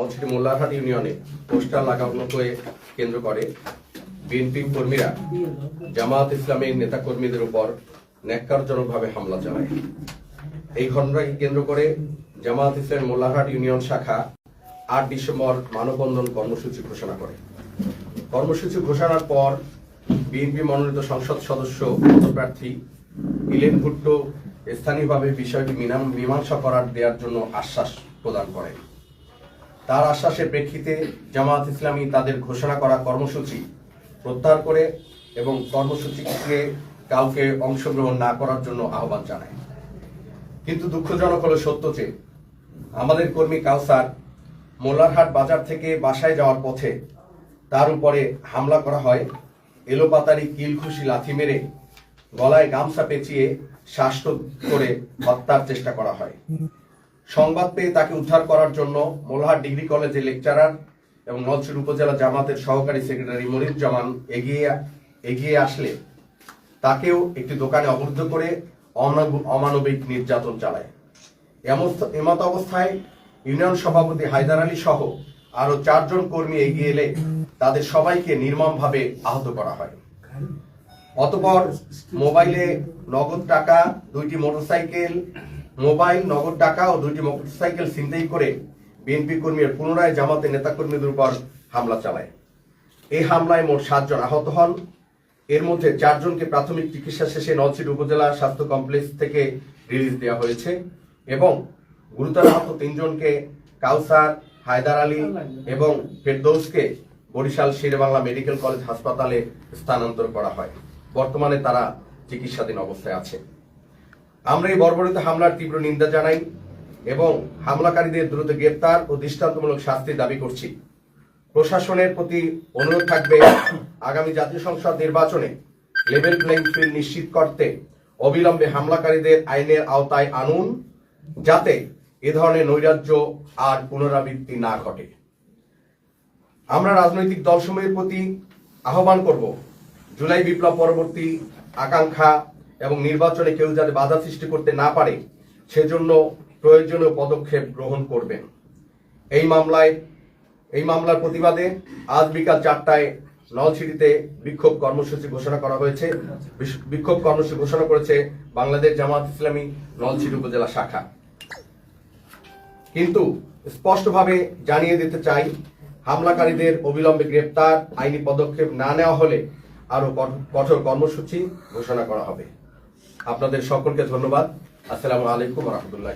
নলছিটি মোল্লারহাট ইউনিয়নে পোস্টার লাগানোকে কেন্দ্র করে বিএনপি কর্মীরা জামাত ইসলামের নেতাকর্মীদের উপর ন্যাক্কারজনকভাবে হামলা চালায়। এই ঘটনাকে কেন্দ্র করে জামাত ইসলাম মোল্লারহাট ইউনিয়ন শাখা আট ডিসেম্বর মানববন্ধন কর্মসূচি ঘোষণা করে। কর্মসূচি ঘোষণার পর বিএনপি মনোনীত সংসদ সদস্য পদপ্রার্থী ইলেন ভুট্টো স্থানীয়ভাবে বিষয়টি মীমাংসা করার দেওয়ার জন্য আশ্বাস প্রদান করেন। তার আশ্বাসের প্রেক্ষিতে জামাত ইসলামী তাদের ঘোষণা করা কর্মসূচি প্রত্যাহার করে এবং কর্মসূচিকে কাউকে অংশগ্রহণ না করার জন্য আহ্বান জানায়। কিন্তু দুঃখজনক হলো সত্য যে, আমাদের কর্মী কাউসার মোল্লারহাট বাজার থেকে বাসায় যাওয়ার পথে তার উপরে হামলা করা হয় এলোপাতারি কিলখুশি লাথি মেরে গলায় গামছা পেঁচিয়ে শ্বাসরোধ করে হত্যার চেষ্টা করা হয়। সংবাদ পেয়ে তাকে উদ্ধার করার জন্য মোল্লাহাট ডিগ্রি কলেজের লেকচারার এবং নলছিট উপজেলা জামাতের সহকারী সেক্রেটারি মনিরুজ্জামান এগিয়ে এগিয়ে আসলে তাকেও একটি দোকানে অবরুদ্ধ করে অমানব- অমানবিক নির্যাতন চালায়। এমত অবস্থায় ইউনিয়ন সভাপতি হায়দার আলী সহ আরও চারজন কর্মী এগিয়ে এলে তাদের সবাইকে নির্মমভাবে আহত করা হয়। অতপর মোবাইলে নগদ টাকা, দুইটি মোটরসাইকেল মোবাইল, নগদ টাকা ও দুইটি মোটরসাইকেল ছিনতাই করে বিএনপি কর্মীর পুনরায় জামাতের নেতাকর্মীদের উপর হামলা চালায়। এই হামলায় মোট সাতজন আহত হন। এর মধ্যে চারজনকে প্রাথমিক চিকিৎসা শেষে নলছিট উপজেলা স্বাস্থ্য কমপ্লেক্স থেকে রিলিজ দেওয়া হয়েছে এবং গুরুতর আহত তিনজনকে কাউসার, হায়দার আলী এবং ফেরদৌসকে বরিশাল শেরেবাংলা মেডিকেল কলেজ হাসপাতালে স্থানান্তর করা হয়। বর্তমানে তারা চিকিৎসাধীন অবস্থায় আছে। আমরা এই বর্বরিত হামলার তীব্র নিন্দা জানাই এবং হামলাকারীদের দ্রুত গ্রেপ্তার ও দৃষ্টান্তমূলক শাস্তির দাবি করছি। প্রশাসনের প্রতি অনুরোধ থাকবে আগামী জাতীয় সংসদ নির্বাচনে লেভেল প্লেইং ফিল্ড নিশ্চিত করতে অবিলম্বে হামলাকারীদের আইনের আওতায় আনুন, যাতে এ ধরনের নৈরাজ্য আর পুনরাবৃত্তি না ঘটে। আমরা রাজনৈতিক দলসমূহের প্রতি আহ্বান করব। জুলাই বিপ্লব পরবর্তী আকাঙ্ক্ষা এবং নির্বাচনে কেউ যাতে বাধা সৃষ্টি করতে না পারে, সেজন্য প্রয়োজনীয় পদক্ষেপ গ্রহণ করবেন। এই মামলায়, এই মামলার প্রতিবাদে আজ বিকাল চারটায় নলছিটিতে বিক্ষোভ কর্মসূচি ঘোষণা করা হয়েছে। বিক্ষোভ কর্মসূচি ঘোষণা করেছে বাংলাদেশ জামাত ইসলামী নলছিটি উপজেলা শাখা। কিন্তু স্পষ্টভাবে জানিয়ে দিতে চাই, হামলাকারীদের অবিলম্বে গ্রেপ্তার, আইনি পদক্ষেপ না নেওয়া হলে আরও কঠ- কঠোর কর্মসূচি ঘোষণা করা হবে। আপনাদের সকলকে ধন্যবাদ। আসসালামু আলাইকুম রহমতুল্লাহ